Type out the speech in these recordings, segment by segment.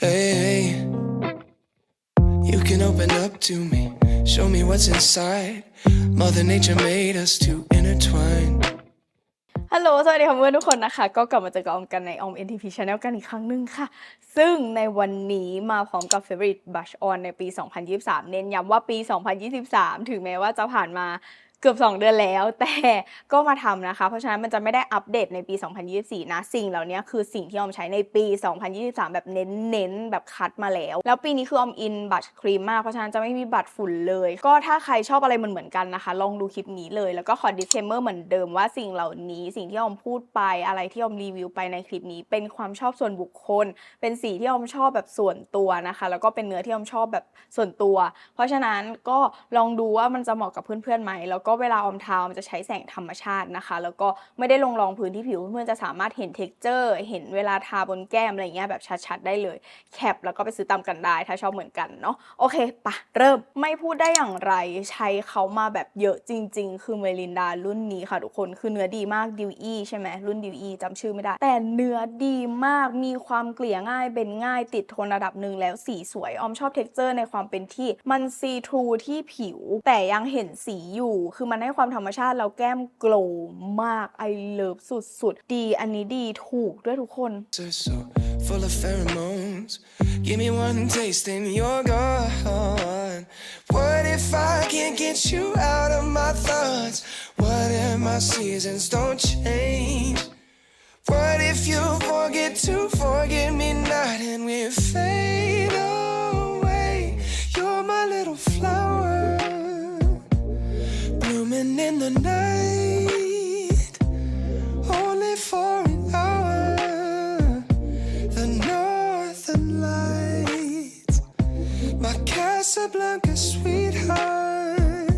Hey, you can open up to me, show me what's inside. Mother Nature made us to intertwine. ฮัลโหล สวัสดีค่ะเพื่อนทุกคนนะคะ ก็กลับมาเจอกับออมกันในออม NTP Channel กันอีกครั้งหนึ่งค่ะ ซึ่งในวันนี้มาพร้อมกับ Favorite Brush On ในปี 2023 เน้นย้ำว่าปี 2023 ถึงแม้ว่าจะผ่านมา เกือบ 2 เดือนแล้ว แต่ก็มาทำนะคะ เพราะฉะนั้นมันจะไม่ได้อัปเดตในปี 2024 นะ สิ่งเหล่านี้คือสิ่งที่ออมใช้ในปี 2023 แบบเน้นๆ แบบคัดมาแล้ว แล้วปีนี้คือออมอินบัตรครีมมาก เพราะฉะนั้นจะไม่มีบัตรฝุ่นเลย ก็ถ้าใครชอบอะไรเหมือนๆกันนะคะ ลองดูคลิปนี้เลย แล้วก็ขอ disclaimer เหมือนเดิมว่าสิ่งเหล่านี้ สิ่งที่ออมพูดไป อะไรที่ออมรีวิวไปในคลิปนี้ เป็นความชอบส่วนบุคคล เป็นสีที่ออมชอบแบบส่วนตัวนะคะ แล้วก็เป็นเนื้อที่ออมชอบแบบส่วนตัว เพราะฉะนั้นก็ลองดูว่ามันจะเหมาะกับเพื่อนๆไหมแล้วก็เวลาออมทาออมจะใช้แสงธรรมชาตินะคะ แล้วก็ไม่ได้ลงรองพื้นที่ผิวเพื่อนๆจะสามารถเห็นเท็กเจอร์ เห็นเวลาทาบนแก้มอะไรเงี้ยแบบชัดๆได้เลย แคปแล้วก็ไปซื้อตามกันได้ถ้าชอบเหมือนกันเนาะโอเคปะเริ่มไม่พูดได้อย่างไรใช้เขามาแบบเยอะจริง ๆ คือเมลินดารุ่นนี้ค่ะทุกคนคือเนื้อดีมากดิวอีใช่ไหมรุ่นดิวอีจำชื่อไม่ได้ แต่เนื้อดีมากมีความเกลี่ยง่ายเป็นง่ายติดทนระดับหนึ่งแล้วสีสวยออมชอบเท็กเจอร์ในความเป็นที่มันซีทรูที่ผิว แต่ยังเห็นสีอยู่คือมันให้ความธรรมชาติแล้วแก้มโกลมาก ไอเลิฟสุดๆ ดีอันนี้ดีถูกด้วยทุกคน so full of pheromones. Give me one taste and you're gone. What if I can't get you out of my thoughts? What if my seasons don't change? What if you forget to forget in the night, only for an hour the northern lights. My Casablanca sweetheart,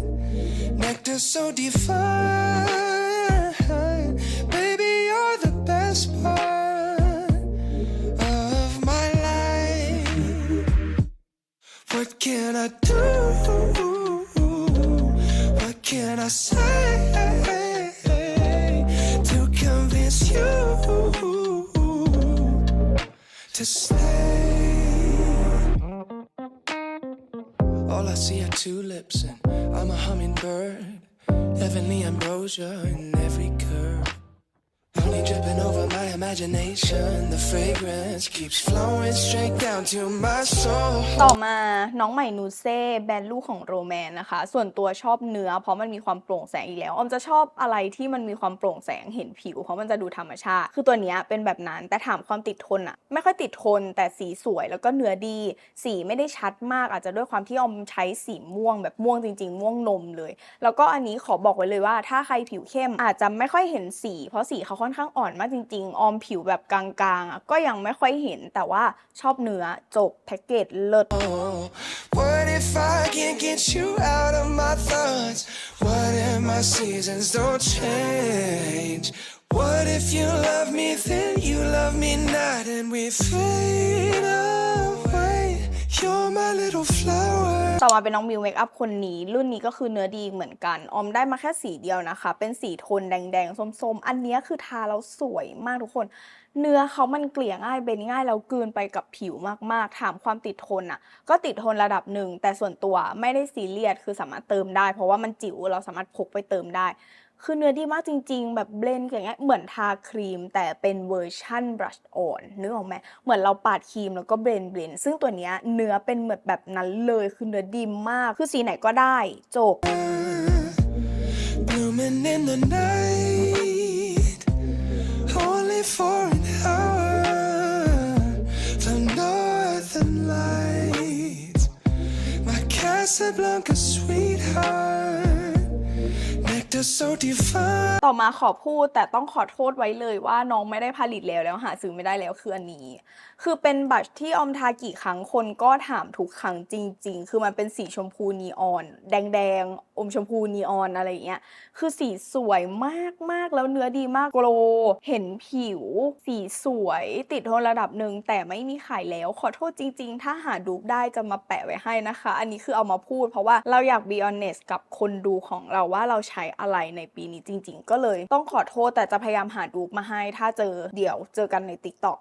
nectar so divine. Baby, you're the best part of my life. What can I do? Can I say to convince you? to stay. All I see are tulips, and I'm a hummingbird. Heavenly ambrosia in every curve. Only dripping over my imagination. The fragrance keeps flowing straight down to my soul. ต่อมาน้องใหม่นูเซ่แบรนด์ลูกของโรแมนนะคะ ส่วนตัวชอบเนื้อเพราะมันมีความโปร่งแสงอีกแล้วออมจะชอบอะไรที่มันมีความโปร่งแสงเห็นผิว เพราะมันจะดูธรรมชาติ คือตัวเนี้ยเป็นแบบนั้นแต่ถามความติดทนอะไม่ค่อยติดทนแต่สีสวยแล้วก็เนื้อดี สีไม่ได้ชัดมากอาจจะด้วยความที่ออมใช้สีม่วงแบบม่วงจริง ๆ ม่วงนมเลย แล้วก็อันนี้ขอบอกไว้เลยว่าถ้าใครผิวเข้มอาจจะไม่ค่อยเห็นสี เพราะสีเขาค่อนข้างอ่อนมากจริงๆออมมผิวแบบกลางๆอะก็ยังไม่ค่อยเห็นแต่ว่าชอบเนื้อจบแพ็กเกจเลิศ what if I can't get you out of my thoughts? What if my seasons don't change? What if you love me, then you love me not, and we fade away? You're my little flower. ต่อมาเป็นน้องมิวเมคอัพคนนี้ รุ่นนี้ก็คือเนื้อดีเหมือนกัน ออมได้มาแค่สีเดียวนะคะ เป็นสีโทนแดงๆส้มๆ อันนี้คือทาแล้วสวยมากทุกคน เนื้อเขามันเกลี่ยง่ายเบนง่ายแล้วกลืนไปกับผิวมากๆ ถามความติดทนอะ ก็ติดทนระดับหนึ่งแต่ส่วนตัวไม่ได้ซีเรียสคือสามารถเติมได้ เพราะว่ามันจิ๋วเราสามารถพกไปเติมได้ คือเนื้อดีมากจริง ๆ แบบเบลนด์อย่างเงี้ยเหมือนทาครีม แต่เป็นเวอร์ชั่นบรัชออนนึกออกไหมเหมือนเราปาดครีมแล้วก็เบลนเบลนซึ่งตัวเนี้ยเนื้อเป็นเหมือนแบบนั้นเลยคือเนื้อดีมาก คือสีไหนก็ได้จบ blooming in the night, only for an hour. The northern lights, my Casablanca sweetheart. ต่อมาขอพูดแต่ต้องขอโทษไว้เลยว่าน้องไม่ได้ผลิตแล้วแล้วหาซื้อไม่ได้แล้วคืออันนี้ คือเป็นบัตรที่ออมทากี่ครั้งคนก็ถามทุกครั้งจริง ๆ คือมันเป็นสีชมพูนีออน แดงๆ อมชมพูนีออนอะไรอย่างเงี้ย คือสีสวยมากๆ แล้วเนื้อดีมากโกลว์เห็นผิว สีสวยติดทนระดับหนึ่งแต่ไม่มีขายแล้วขอโทษจริง ๆ ถ้าหาดูได้จะมาแปะไว้ให้นะคะ อันนี้คือเอามาพูดเพราะว่าเราอยาก be honest กับคนดูของเราว่าเราใช้อะไรในปีนี้จริง ๆ ก็เลย ต้องขอโทษแต่จะพยายามหาดูมาให้ถ้าเจอเดี๋ยวเจอกันใน TikTok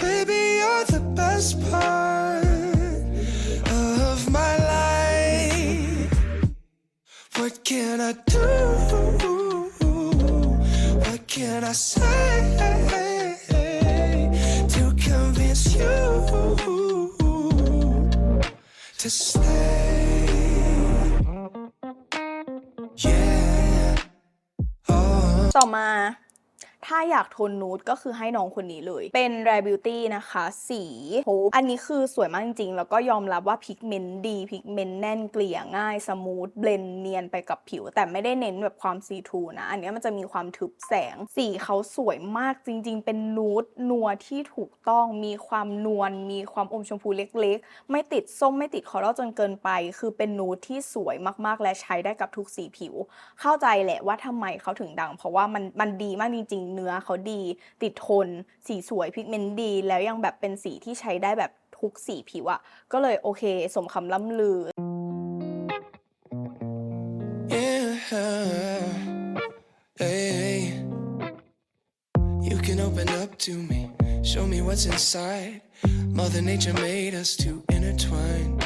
Baby, you're the best part of my life. What can I do? What can I say to convince you to stay? าอยากโทนนูดก็คือให้น้องคนนี้เลย เป็น Rare Beauty นะคะ สีโฮอันนี้คือสวยมากจริงๆ แล้วก็ยอมรับว่าพิกเมนต์ดีพิกเมนต์แน่นเกลี่ยง่าย สมูทเบลนเนียนไปกับผิว แต่ไม่ได้เน้นแบบความซีทูนะ อันนี้มันจะมีความทึบแสง สีเขาสวยมากจริง ๆ เป็นนูดนัวที่ถูกต้องมีความนวลมีความอมชมพูเล็กๆ ไม่ติดส้มไม่ติดคอรัลจนเกินไป คือเป็นนูดที่สวยมากๆ และใช้ได้กับทุกสีผิว เข้าใจแหละว่าทำไมเขาถึงดัง เพราะว่ามันมันดีมากจริงๆเนื้ออเขาดี ติดทน สีสวยพิกเมนต์ดี แล้วยังแบบเป็นสีที่ใช้ได้แบบทุกสีผิวอะก็เลยโอเค สมคำล่ำลือ open up to me, show me what's inside. Mother Nature made us to intertwine.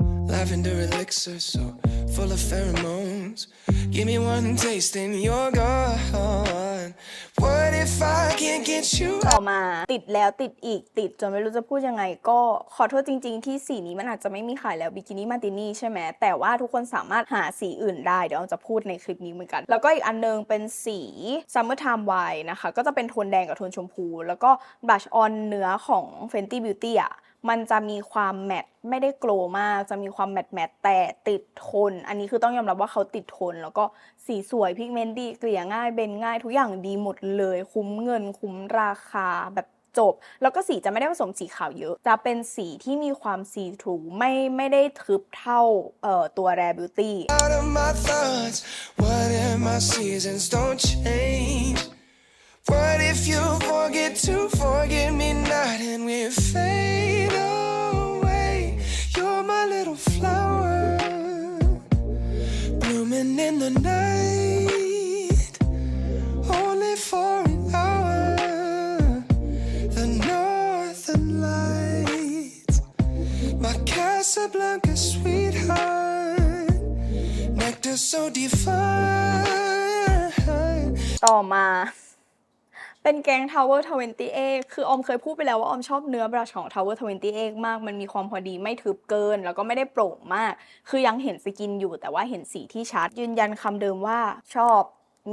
Lavender elixir, so full of pheromones. Give me one taste and you're gone. If I can't get you ต่อมาติดแล้วติดอีกติดจนไม่รู้จะพูดยังไง ก็ขอโทษจริง ๆ ที่สีนี้มันอาจจะไม่มีขายแล้วบิกินี่มาตินี่ใช่ไหมแต่ว่าทุกคนสามารถหาสีอื่นได้เดี๋ยวเราจะพูดในคลิปนี้เหมือนกัน แล้วก็อีกอันนึงเป็นสี Summer Time Wine นะคะ ก็จะเป็นโทนแดงกับโทนชมพู แล้วก็บลัชออนเนื้อของ Fenty Beauty อะ มันจะมีความแมตต์ไม่ได้โกลมาก จะมีความแมตต์แมตต์แต่ติดทน อันนี้คือต้องยอมรับว่าเขาติดทน แล้วก็สีสวยพิกเมนต์ดีเกลี่ยง่ายเบนง่าย ทุกอย่างดีหมดเลย คุ้มเงินคุ้มราคาแบบจบ แล้วก็สีจะไม่ได้ผสมสีขาวเยอะ จะเป็นสีที่มีความซีทรูไม่ไม่ได้ทึบเท่าเอ่อตัว Rare Beauty out of my thoughts? What if my seasons don't change? What if you forget to forget me not and we fade away? You're my little flower, blooming in the night, only for an hour. The northern lights, my Casablanca sweetheart. Nectar so divine. ต่อมา เป็นแกง Tower 28คือออมเคยพูดไปแล้วว่าออมชอบเนื้อบรัชของ Tower 28มาก มันมีความพอดีไม่ทึบเกิน แล้วก็ไม่ได้โปร่งมาก คือยังเห็นสกินอยู่แต่ว่าเห็นสีที่ชัด ยืนยันคำเดิมว่าชอบ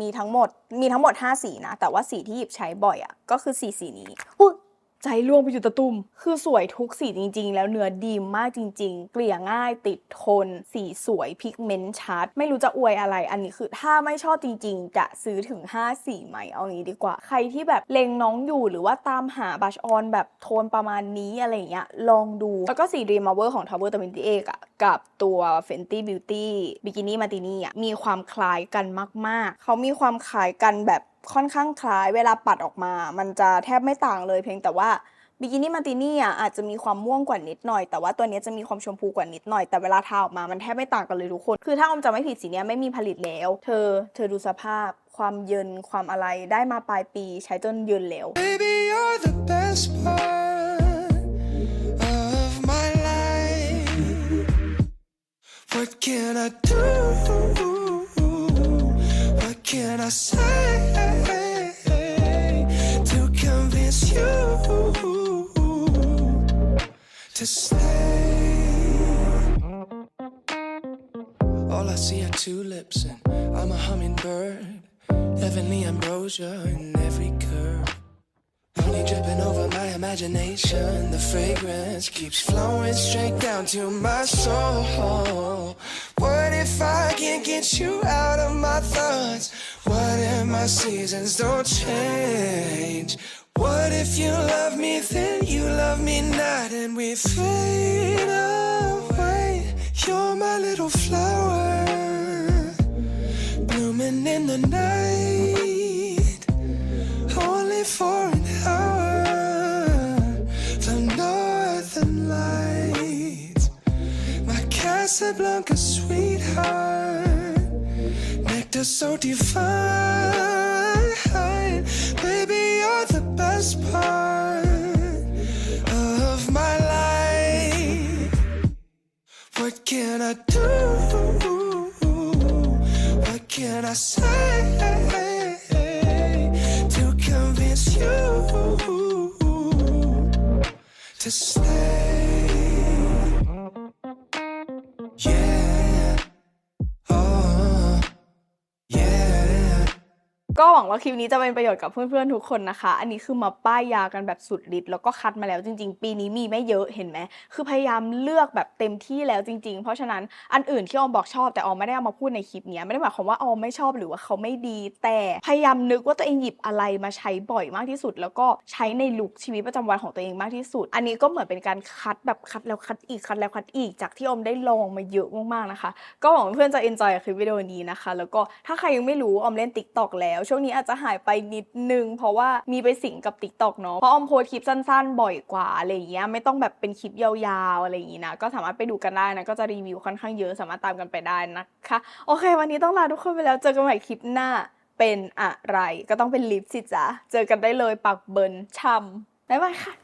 มีทั้งหมดมีทั้งหมด 5 สีนะ แต่ว่าสีที่หยิบใช้บ่อยอะ่ะก็คือสีสีนี้อุ๊ย ใจล่วงไปอยู่ตะตุ่ม คือสวยทุกสีจริง ๆ แล้วเนื้อดีมากจริง ๆ เกลี่ยง่ายติดทน สีสวยพิกเมนต์ชัด ไม่รู้จะอวยอะไร อันนี้คือถ้าไม่ชอบจริง ๆ จะซื้อถึง 5 สีไหมเอางี้ดีกว่า ใครที่แบบเลงน้องอยู่หรือว่าตามหาบัชออนแบบโทนประมาณนี้อะไรเงี้ย ลองดู แล้วก็สี Dream Hour ของ Tower 28อะกับตัว Fenty Beauty Bikini Martini อะมีความคล้ายกันมาก ๆ เขามีความคล้ายกันแบบ ค่อนข้างคล้ายเวลาปัดออกมา มันจะแทบไม่ต่างเลยเพียงแต่ว่าบิกินี่มาตินี่อะอาจจะมีความม่วงกว่านิดหน่อย แต่ว่าตัวนี้จะมีความชมพูกว่านิดหน่อย แต่เวลาทาออกมามันแทบไม่ต่างกันเลยทุกคน คือถ้าอมจะไม่ผิดสีเนี้ยไม่มีผลิตแล้ว เธอ เธอดูสภาพ ความเยินความอะไรได้มาปลายปีใช้จนเยินแล้ว Baby, you're the best part of my life. What can I do? What can I say stay? All I see are tulips, and I'm a hummingbird. Heavenly ambrosia in every curve. Honey dripping over my imagination. The fragrance keeps flowing straight down to my soul. What if I can't get you out of my thoughts? What if my seasons don't change? What if you love me, then love me not, and we fade away? You're my little flower, blooming in the night only for an hour. The northern lights, my Casablanca sweetheart, character so divine. Baby, you're the best part of my life. What can I do? What can I say to convince you to stay? ก็หวังว่าคลิปนี้จะเป็นประโยชน์กับเพื่อนๆทุกคนนะคะ อันนี้คือมาป้ายยากันแบบสุดฤทธิ์แล้วก็คัดมาแล้วจริง ๆ ปีนี้มีไม่เยอะเห็นไหม คือพยายามเลือกแบบเต็มที่แล้วจริง ๆ เพราะฉะนั้นอันอื่นที่ออมบอกชอบ แต่ออมไม่ได้เอามาพูดในคลิปนี้ไม่ได้หมายความว่าออมไม่ชอบหรือว่าเขาไม่ดี แต่พยายามนึกว่าตัวเองหยิบอะไรมาใช้บ่อยมากที่สุด แล้วก็ใช้ในลุคชีวิตประจำวันของตัวเองมากที่สุด อันนี้ก็เหมือนเป็นการคัดแบบคัดแล้วคัดอีกคัดแล้วคัดอีกจากที่ออมได้ลองมาเยอะมากๆนะคะ ก็หวังเพื่อนจะ enjoy กับคลิปวิดีโอนี้นะคะ แล้วก็ถ้าใครยังไม่รู้ออมเล่น TikTok แล้วช่วงนี้อาจจะหายไปนิดนึง เพราะว่ามีไปสิงกับ TikTok เนาะเพราะออมโพสคลิปสั้นๆ บ่อยกว่าอะไรอย่างเงี้ยไม่ต้องแบบเป็นคลิปยาวๆอะไรอย่างงี้นะก็สามารถไปดูกันได้นะก็จะรีวิวค่อนข้างเยอะสามารถตามกันไปได้นะคะโอเค วันนี้ต้องลาทุกคนไปแล้วเจอกันใหม่คลิปหน้าเป็นอะไรก็ต้องเป็นลิปสิจ้ะเจอกันได้เลยปากเบิร์นช่ำบ๊ายบายค่ะ